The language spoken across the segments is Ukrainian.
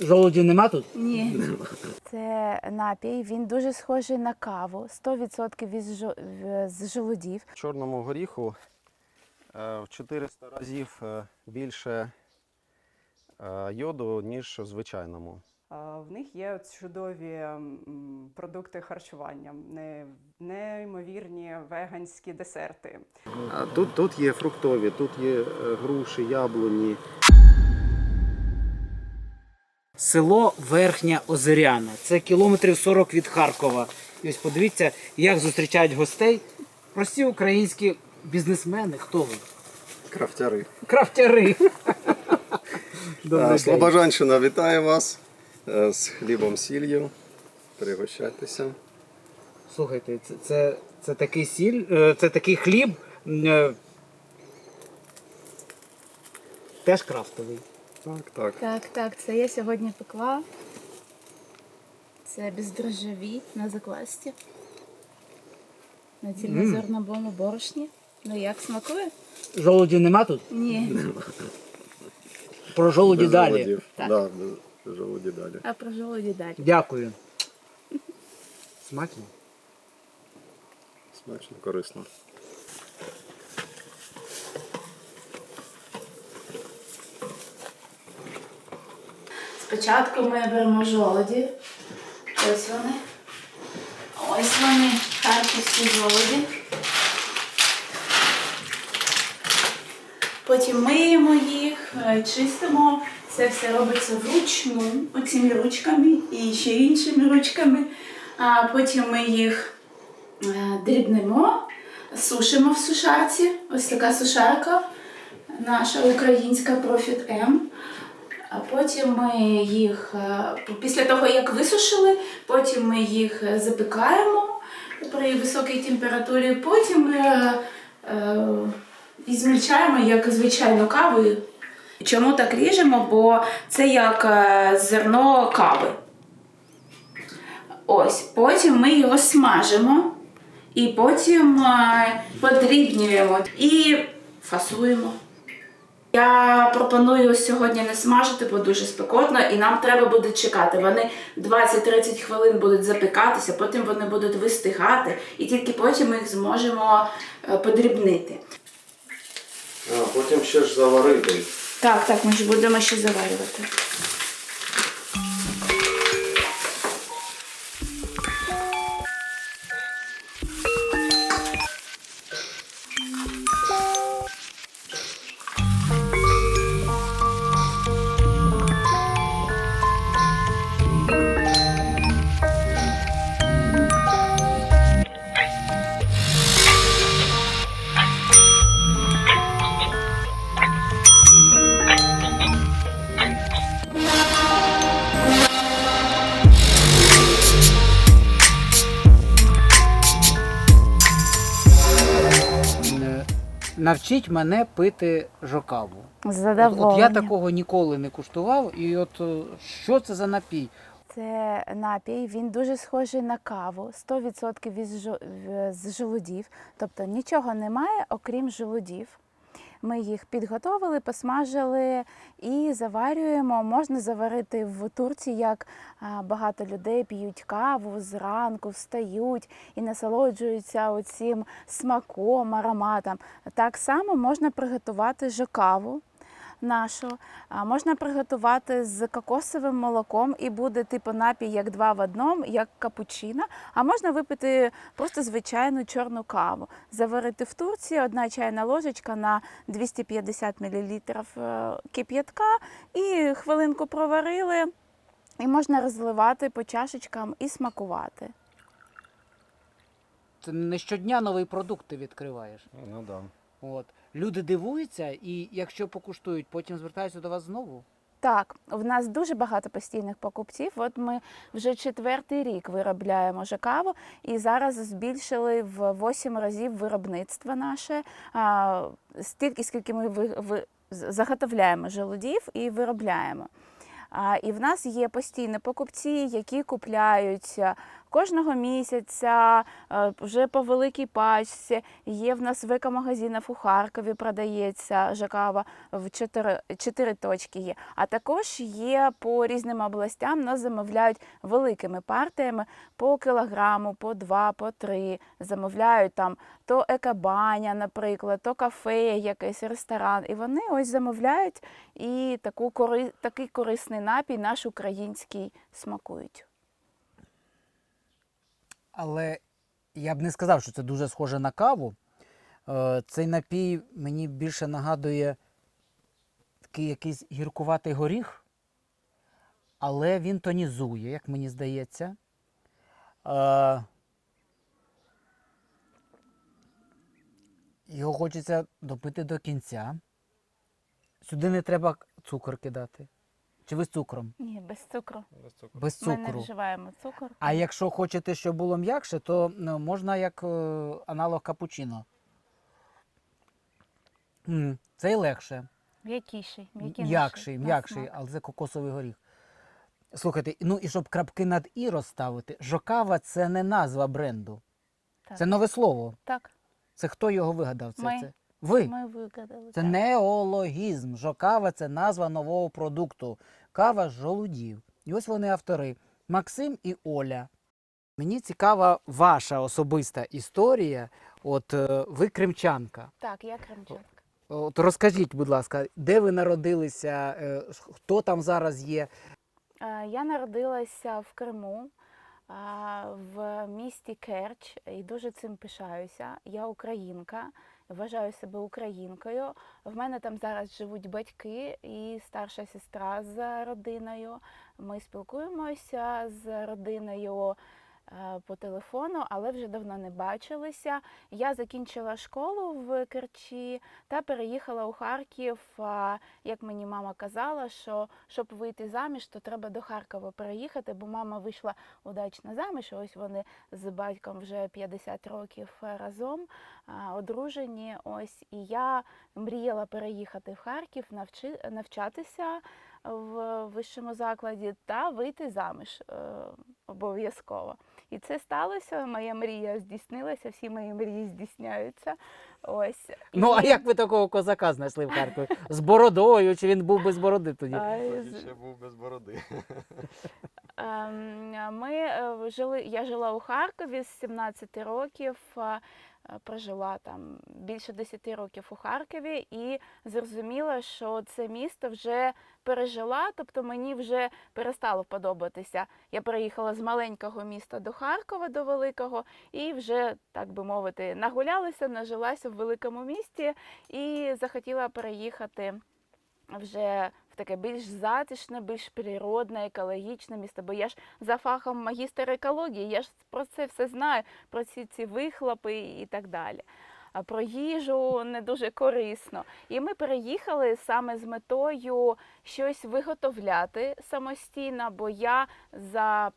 Жолуді нема тут? Ні. Це напій, він дуже схожий на каву, 100% із жо- в- з жолудів. чорному горіху е, в 400 разів е, більше е, йоду, ніж в звичайному. А, В них є от чудові м, продукти харчування, не- неймовірні веганські десерти. А тут, тут є фруктові, тут є е, груші, яблуні. Село Верхня Озеряна. Це кілометрів 40 від Харкова. І ось подивіться, як зустрічають гостей прості українські бізнесмени. Хто ви? Крафтяри. Крафтяри. Добрий день. Слобожанщина вітає вас е, з хлібом сіллю. Пригощайтеся. Слухайте, це, це, це такий сіль, е, це такий хліб. е, Теж крафтовий. Так, так. Так, так, це я сьогодні пекла. Це бездрожжеві на заквасті. На цільнозерновому борошні. Ну як смакує? Жолуді нема тут? Ні. Про жолуді Без далі. жолудів. Так. Да, без жолуді далі. А про жолуді далі. Дякую. Смачно. Смачно, корисно. Спочатку ми беремо жолоді. Ось вони. Ось вони, харківські жолоді. Потім миємо їх, е, чистимо. Це все робиться вручну, оціми ручками і ще іншими ручками. А потім ми їх е, дрібнемо, сушимо в сушарці. Ось така сушарка, наша українська Profit M. Потім ми їх, е, після того як висушили, потім ми їх е, запікаємо при високій температурі. Потім ми е, і змільчаємо як звичайну каву. Чому так ріжемо? Бо це як зерно кави. Ось, потім ми його смажимо і потім подрібнюємо і фасуємо. Я пропоную сьогодні не смажити, бо дуже спекотно, і нам треба буде чекати. Вони 20-30 хвилин будуть запікатися, потім вони будуть вистигати, і тільки потім ми їх зможемо е, подрібнити. А, потім ще ж заварити. Так, так, ми ж будемо ще заварювати. Навчіть мене пити жокаву. От, от я такого ніколи не куштував, і от е, що це за напій? Це напій, він дуже схожий на каву, 100% із жо- в- з желудів. Тобто нічого немає, окрім желудів. Ми їх підготовили, посмажили і заварюємо. Можна заварити в турці, як багато людей п'ють каву зранку, встають і насолоджуються цим смаком, ароматом. Так само можна приготувати жокаву нашу. Можна приготувати з кокосовим молоком і буде типу напій як два в одному, як капучино. А можна випити просто звичайну чорну каву. Заварити в турці одна чайна ложечка на 250 мл кип'ятка і хвилинку проварили. І можна розливати по чашечкам і смакувати. Це не щодня новий продукт ти відкриваєш. Ну да. От. Люди дивуються, і якщо покуштують, потім звертаються до вас знову. Так, в нас дуже багато постійних покупців. От ми вже четвертий рік виробляємо каву, і зараз збільшили в 8 разів виробництво наше. А, стільки, скільки ми ви, ви, заготовляємо желудів і виробляємо. А, і в нас є постійні покупці, які купляють а, кожного місяця е, вже по великій пачці є в нас в екомагазинах у Харкові продається жакава в 4, 4 точки є. А також є по різним областям, нас замовляють великими партіями по кілограму, по два, по три. Замовляють там то екобаня, наприклад, то кафе, якийсь ресторан. І вони ось замовляють і таку такий корисний напій наш український смакують. Але я б не сказав, що це дуже схоже на каву. Е, Цей напій мені більше нагадує такий якийсь гіркуватий горіх, але він тонізує, як мені здається. Е, Його хочеться допити до кінця. Сюди не треба цукор кидати. Чи ви з цукром? Ні, без цукру. Без Ми не цукру. вживаємо цукор. А якщо хочете, щоб було м'якше, то ну, можна як е, аналог капучино. М, Цей легше, М'якіший, м'якший, м'якіший. на м'якший, смак. але це кокосовий горіх. Слухайте, ну і щоб крапки над і розставити, жокава це не назва бренду. Так. Це нове слово. Так, Це хто його вигадав? Це, Ми. це? Ви. ми вигадали. Це так. неологізм. Жокава це назва нового продукту. Кава з жолудів. І ось вони автори Максим і Оля. Мені цікава ваша особиста історія. От е, ви кримчанка. Так, я кримчанка. От розкажіть, будь ласка, де ви народилися, е, хто там зараз є? Е, Я народилася в Криму, в місті Керч і дуже цим пишаюся. Я українка, вважаю себе українкою. В мене там зараз живуть батьки і старша сестра з родиною. Ми спілкуємося з родиною по телефону, але вже давно не бачилися. Я закінчила школу в Керчі та переїхала у Харків. Як мені мама казала, що щоб вийти заміж, то треба до Харкова переїхати, бо мама вийшла удачно заміж. Ось вони з батьком вже 50 років разом, одружені. Ось і я мріяла переїхати в Харків, навчи, навчатися в вищому закладі та вийти заміж е, обов'язково. І це сталося. Моя мрія здійснилася, всі мої мрії здійсняються. Ось Ну, а як ви такого козака знайшли в Харкові? З бородою, чи він був без бороди тоді? а, ще був без бороди. Ем, Ми е, жили, я жила у Харкові з 17 років, прожила там більше 10 років у Харкові і зрозуміла, що це місто вже пережила, тобто мені вже перестало подобатися. Я переїхала з маленького міста до Харкова, до великого, і вже, так би мовити, нагулялася, нажилася в великому місті і захотіла переїхати вже в таке більш затишне, більш природне, екологічне місто. Бо я ж за фахом магістр екології, я ж про це все знаю, про ці, ці вихлопи і так далі. Про їжу не дуже корисно. І ми переїхали саме з метою щось виготовляти самостійно, бо я за,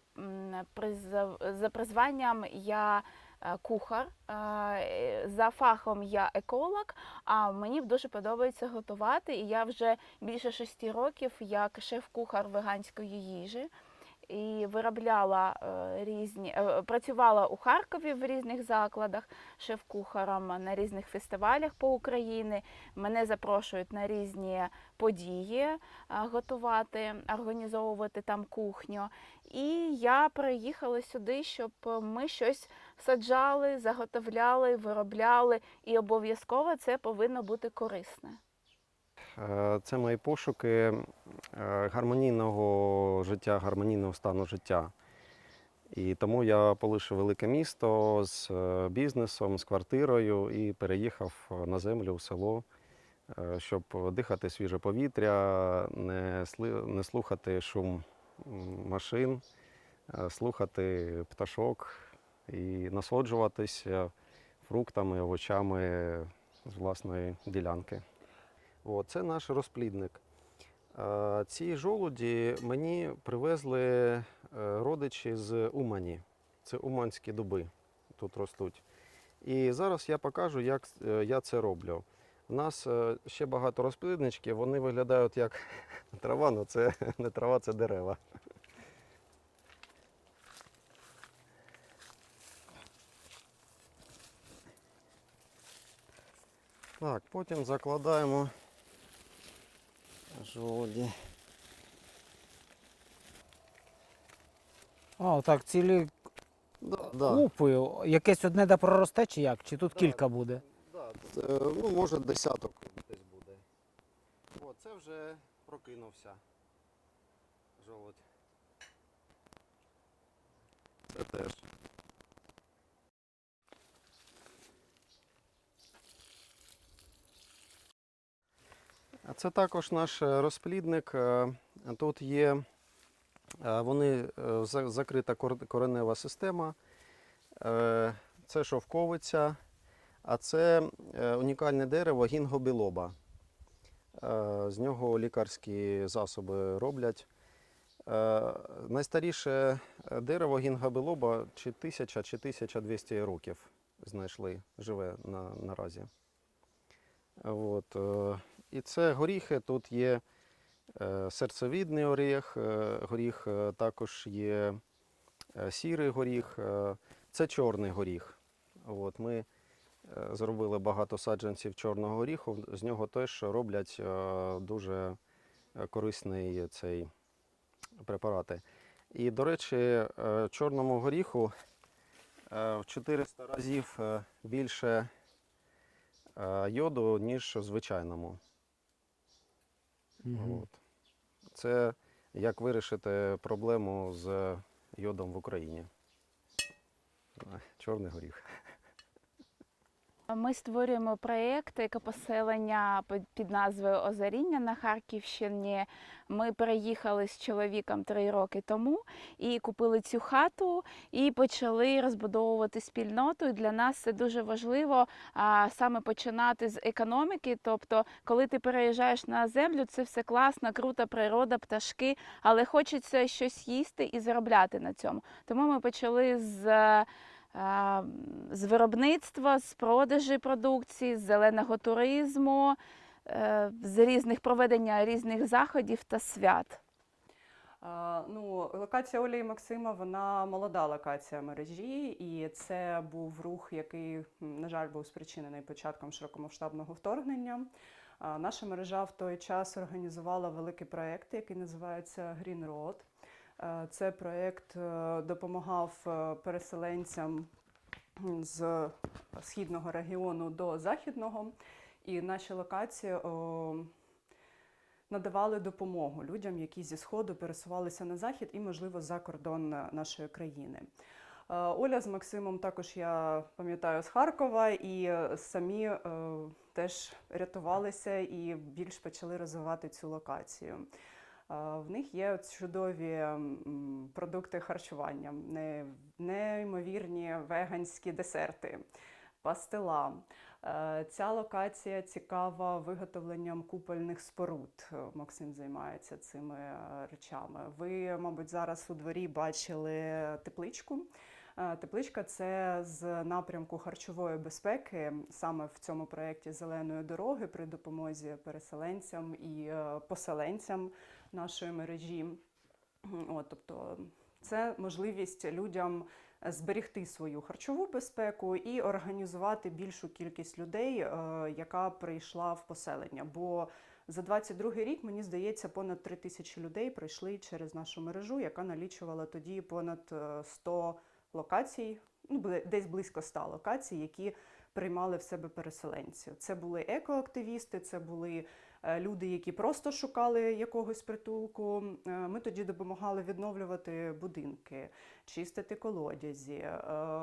за призванням я кухар, е, за фахом я еколог, а мені дуже подобається готувати, і я вже більше шести років як шеф-кухар веганської їжі. І виробляла е, різні, е, працювала у Харкові в різних закладах шеф-кухаром на різних фестивалях по Україні. Мене запрошують на різні події е, готувати, організовувати там кухню. І я приїхала сюди, щоб ми щось саджали, заготовляли, виробляли, і обов'язково це повинно бути корисне. Е, Це мої пошуки е, гармонійного життя, гармонійного стану життя. І тому я полишив велике місто з е, бізнесом, з квартирою і переїхав на землю у село, щоб дихати свіже повітря, не, слухати шум машин, слухати пташок і насолоджуватися фруктами, овочами з власної ділянки. О, це наш розплідник. Ці жолуді мені привезли е, родичі з Умані. Це уманські дуби тут ростуть. І зараз я покажу, як е, я це роблю. У нас е, ще багато розплідничків, вони виглядають як трава, але це не трава, це дерева. Так, потім закладаємо жолоді. А, так, цілі Да, да. купи. Якесь одне де проросте чи як? Чи тут Да. кілька буде? Да, це, ну, може десяток десь буде. О, це вже прокинувся жолудь. Це теж. А Це також наш е, розплідник. Е, Тут є е, вони закрита коренева система. Це шовковиця. А це унікальне дерево гінгобілоба. З нього лікарські засоби роблять. Найстаріше дерево гінгобілоба чи 1000, чи 1200 років знайшли, живе на, наразі. От. І це горіхи. Тут є е, серцевідний оріх, е, горіх, е, також є сірий горіх, це чорний горіх. От. Ми Зробили багато саджанців чорного горіху. З нього теж роблять дуже корисний цей препарати. І, до речі, чорному горіху в 400 разів більше йоду, ніж звичайному. Мгм. От. Це як вирішити проблему з йодом в Україні. Чорний горіх. Ми створюємо проєкт екопоселення під- назвою Озаріння на Харківщині. Ми переїхали з чоловіком три роки тому і купили цю хату і почали розбудовувати спільноту. І для нас це дуже важливо саме починати з економіки. Тобто, коли ти переїжджаєш на землю, це все класно, крута природа, пташки, але хочеться щось їсти і заробляти на цьому. Тому ми почали з. Е, е, з виробництва, з продажі продукції, з зеленого туризму, е, з різних проведення різних заходів та свят. Ну, локація Олі і Максима вона молода локація мережі, і це був рух, який, на жаль, був спричинений початком широкомасштабного вторгнення. Наша мережа в той час організувала великий проєкт, який називається Green Road. Це проєкт е, допомагав е, переселенцям з східного регіону до західного. І наші локації надавали допомогу людям, які зі сходу пересувалися на захід і, можливо, за кордон е, нашої країни. Оля з Максимом також я пам'ятаю з Харкова, і самі теж рятувалися і більш почали розвивати цю локацію. В них є чудові продукти харчування, неймовірні веганські десерти, пастила. Е, Ця локація цікава виготовленням купольних споруд. Максим займається цими е, речами. Ви, мабуть, зараз у дворі бачили тепличку. Е, Тепличка це з напрямку харчової безпеки, саме в цьому проєкті зеленої дороги при допомозі переселенцям і поселенцям нашої мережі. От, тобто, це можливість людям зберегти свою харчову безпеку і організувати більшу кількість людей, е, яка прийшла в поселення. Бо за 22 рік, мені здається, понад 3 тисячі людей пройшли через нашу мережу, яка налічувала тоді понад е, 100 локацій, ну, десь близько 100 локацій, які приймали в себе переселенців. Це були екоактивісти, це були е, люди, які просто шукали якогось притулку. Е, Ми тоді допомагали відновлювати будинки, чистити колодязі, е,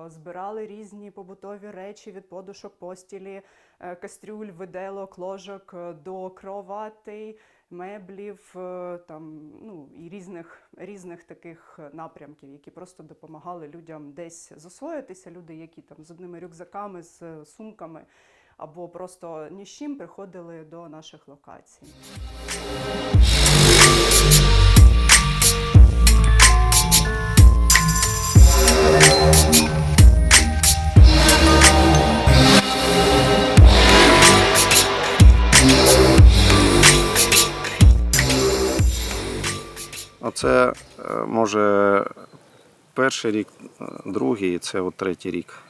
збирали різні побутові речі від подушок, постілі, е, кастрюль, виделок, ложок е, до кроватей, меблів, е, там ну і різних різних таких напрямків, які просто допомагали людям десь засвоїтися. Люди, які там з одними рюкзаками, з е, сумками. Або просто ні з чим приходили до наших локацій. Оце е, може перший рік, е, другий, це от третій рік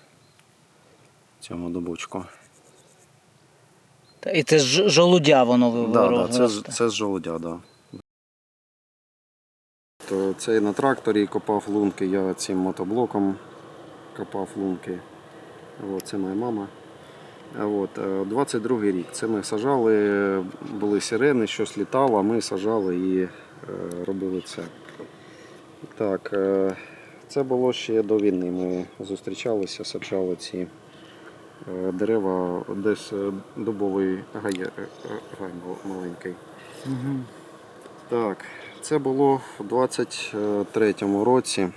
цьому дубочку. І це ж жолудя воно ви Да, да, це, з- це з жолудя, да. То це на тракторі копав лунки, я цим мотоблоком копав лунки. От, це моя мама. А От, е, 22-й рік. Це ми сажали, були сирени, щось літало, а ми сажали і е, робили це. Так, е, це було ще до війни. Ми зустрічалися, саджали ці е, дерева, десь е, дубовий гай, е, е, гай маленький. Угу. Так, це було в 23-му році.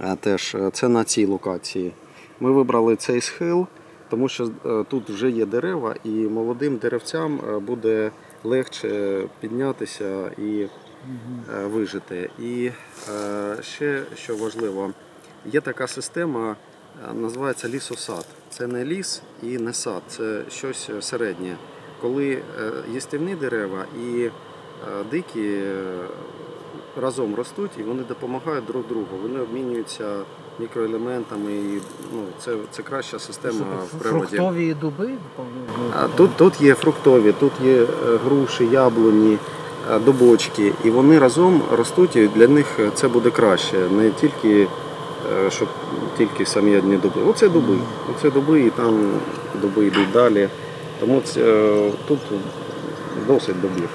Е, Теж е, це на цій локації. Ми вибрали цей схил, тому що е, тут вже є дерева, і молодим деревцям е, буде легше піднятися і е, вижити. І е, ще що важливо, є така система, е, називається лісосад. Це не ліс і не сад, це щось середнє. Коли е, їстівні дерева і е, дикі е, разом ростуть і вони допомагають друг другу. Вони обмінюються мікроелементами. І, ну, це, це краща система в природі. Фруктові дуби? Тут, тут є фруктові, тут є е, груші, яблуні, е, дубочки, і вони разом ростуть, і для них це буде краще. Не тільки е, щоб тільки самі одні дуби. Оце дуби. Оце дуби, і там дуби йдуть далі. Тому це, е, тут досить дубів.